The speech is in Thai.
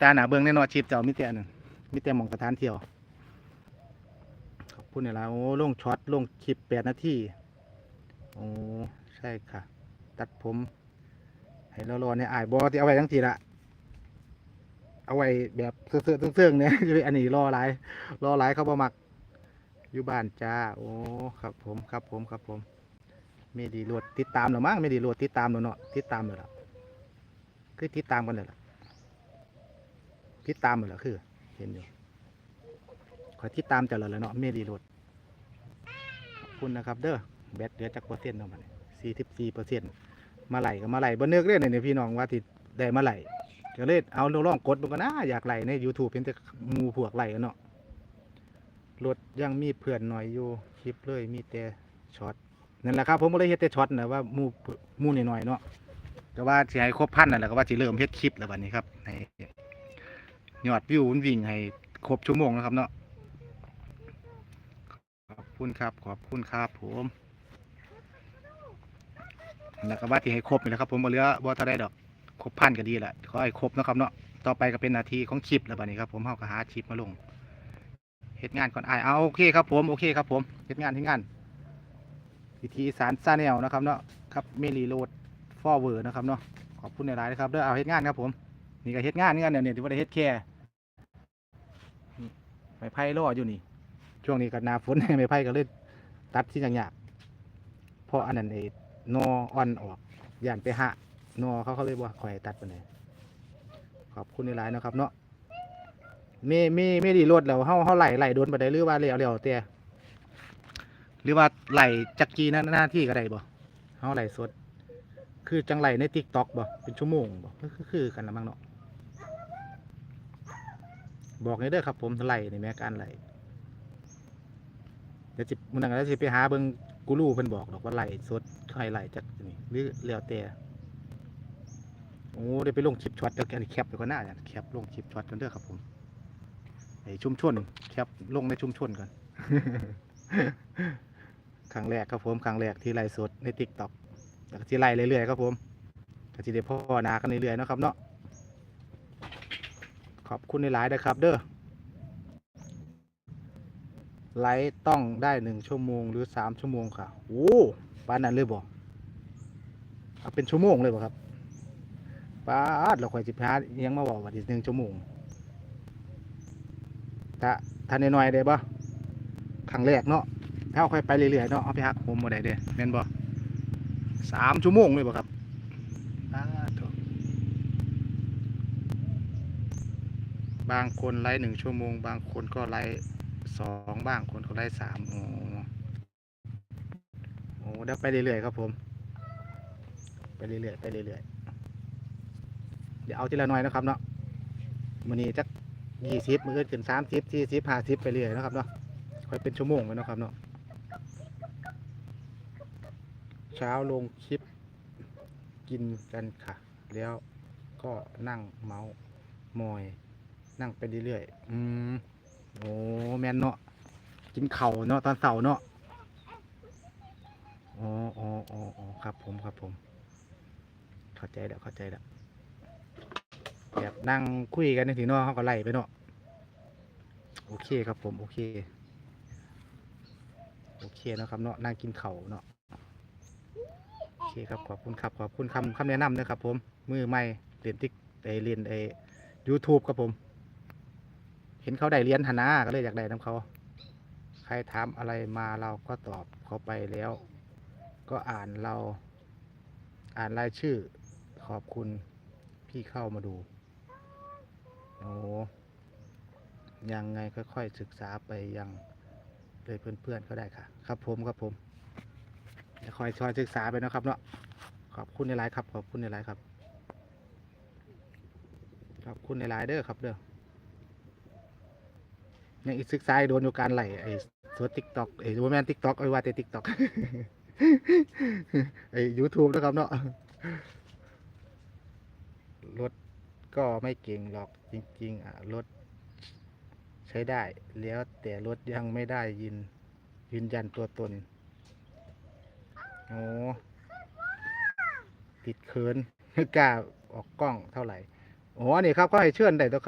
ตาหนาเบิ่งแน่นอนชิปเจ้ามิแต่นั่นมิแต่หมองสถานเที่ยวขอบคุณนี่ละโอ้ลงช็อตลงคลิปแปดนาทีโอ้ใช่ค่ะ ตัดผมให้เรารอเนี่ยอายบอที่เอาไว้ทั้งทีละเอาไว้แบบเสื่อเสื่องเนี่ยอันนี้รอหลายรอหลายเขาบ่มักอยู่บ้านจ้าโอ้ครับผมครับผมครับผมไม่ดีรวดติดตามหรือมั้งไม่ดีรวดติดตามหรือเนาะติดตามเลยล่ะคือติดตามกันเลยล่ะ ติดตามเลยล่ะคือ เห็นอยู่ขอยติดตามจ้าเลยล่ะเนาะไม่ดีรวดขอบคุณนะครับ เด้อแบตเหลือจากเปอร์เซ็นต์เนาะมันสี่สิบสี่เปอร์เซ็นต์มาไหลก็มาไหลบ่เนึกเลยเนี่ยพี่น้องว่าที่ได้มาไหลก็เลยเอาลองกดมันก็นะอยากไหลใน YouTube เป็นแต่มูพวกไหลกันเนาะรถยังมีเพื่อนหน่อยอยู่คลิปเลยมีแต่ช็อตนั่นแหละครับผมก็เลยเฮ็ดแต่ช็อตนะว่าหมูหมูหน่อยๆเนาะก็ว่าสิให้ครบพันนั่นแหละก็ว่าสิเริ่มเฮ็ดคลิปแล้วบัดนี้ครับให้ ยอดวิวมันวิ่งให้ครบชั่วโมงนะครับเนาะขอบคุณครับ ขอบคุณครับผมแล้วก็ว่าที่ให้ครบนี่แหละครับ ผมบ่เหลือบ่เท่าได้ดอกครบพันก็ดีแหละขอให้ครบนะครับเนาะต่อไปก็เป็นนาทีของคลิปแล้วบัดนี้ครับผมเฮาก็หาคลิปมาลงเฮ็ดงานก่อนอ้ายเอาโอเคครับผมโอเคครับผมเฮ็ดงานเฮ็ดงานวิธีสารซาแนลนะครับเนาะครับเมลีโรดฟอร์เวอร์นะครับเนาะขอบคุณในหลายๆนะครับเด้อเอาเฮ็ดงานครับผมนี่ก็เฮ็ดงานงานเนี่ยเนี่ยที่ว่าได้เฮ็ดแค่ ม้ไผ่รออยู่นี่ ช่วงนี้ก็หนาฝน ไม้ไผ่ก็เลยตัดที่ยากเพราะอันนั้นไอ้นออ่อนออกย่านไปหะนอเขาเขาเลยว่าคอยตัดไปเลยขอบคุณในหลายๆนะครับ เนาะไมีมีไม่ดีรถแล้วเฮาเฮาไหลไหลโดนไปได้หรือว่าเลี้ยวเลี้ยวเตี้ยหรือว่าไหลจักกีหน้าหน้าที่ก็ได้บ่เฮาไหลสด คือจังไหลในติ๊กต็อกบ่เป็นชั่วโมงบ่คือคือคือกันละมั้งเนาะ บอกให้เด้อครับ ผมไหลในแม่การไหลเดี๋ยวจิมันนั่งแล้วสิไปหาเบิงกูรู้เพิ่นบอกดอกว่าไหลสดใครไหลจากนี่หรือแล้วแต่โอ้ได้ไปลงคลิปช็อตเดี๋ยวแกแคปเดี๋ยวก็น่าจะแคปลงคลิปช็อตกันเด้อครับผมไอชุมชนแคปลงในชุมชนกันครั้งแรกครับผมครั้งแรกที่ไลฟ์สดในติ๊กต็อกแล้วก็ที่ไล่เรื่อยๆครับผมก็จะได้พ่อนากันเรื่อยๆนะครับเนาะ ขอบคุณในหลายนะครับ เด้อไลฟ์ต้องได้หนึ่งชั่วโมงหรือสามชั่วโมงค่ะโอ้ปานนั้นเลยบอกเอาเป็นชั่วโมงเลยบ่ครับป้าเราคอยจิบหาอิหยังมาบอกว่าดิหนึ่งชั่วโมงถ้าถ้าน้อยๆได้บ่ครั้งแรกเนาะถ้าเอาค่อยไปเรื่อยๆเนาะเอาไปหักผมบ่ได้เด้แม่นบ่สามชั่วโมงเลยบ่ครับป้าดโถ่ บางคนไลฟ์หนึ่งชั่วโมง บางคนก็ไลฟ์สองบ้างคนเขาได้สามโอ้โอ้เดี๋ยวไปเรื่อยๆครับผม ไปเรื่อยๆไปเรื่อยๆเดี๋ยวเอาทีละหน่อยนะครับเนาะมันนี้จักยี่สิบมือขึ้นสามสิบสี่สิบห้าสิบไปเรื่อยนะครับเนาะค่อยเป็นชั่วโมงไปนะครับเนาะเช้าลงคลิปกินกันค่ะ แล้วก็นั่งเมาส์มอย นั่งไปเรื่อยๆอืมโอ้แมนเนาะกินเข่าเนาะตอนเสาร์เนาะอ๋ออ๋ออ๋ออ๋อครับผมครับผม เข้าใจแล้วเข้าใจแล้วแบบนั่งคุยกันในทีเนาะเขาก็ไล่ไปเนาะโอเคครับผม โอเค โอเคเนาะครับเนาะนั่งกินเข่าเนาะโอเคครับขอบคุณครับขอบคุณคำคำแนะนำนะครับผมมือใหม่เรียนติ๊กเรียนไอยูทูบครับผม เห็นเขาได้เรียนหนนาก็เลยอยากได้น้ำเขา ใครถามอะไรมาเราก็ตอบเขาไปแล้ว ก็อ่านเรา อ่านรายชื่อ ขอบคุณพี่เข้ามาดูโอ้ยังไงค่อยๆศึกษาไปยังเลยเพื่อนๆก็ได้ค่ะ ครับผมครับผมจะคอยคอยศึกษาไปนะครับเนาะขอบคุณในไลน์ครับ ขอบคุณในไลน์ครับ ขอบคุณในไลน์เด้อครับเด้อ ยังอีกศึกษาโดนอยู่การไหลไอ้สวดติ๊กต็อกไอ้โรแมนติ๊กต็อกไอ้ว่าแต่ติ๊กต็อกไอ้ยูทูบนะครับเนาะรถก็ไม่เก่งหรอกจริง ๆ อะรถใช้ได้ แล้วแต่รถยังไม่ได้ยินยืนยันตัวตนโอ้ติดเขินไม่กล้าออกกล้องเท่าไหร่โอ๋อนี่ครับก็ให้เชิญได้ตัวครับ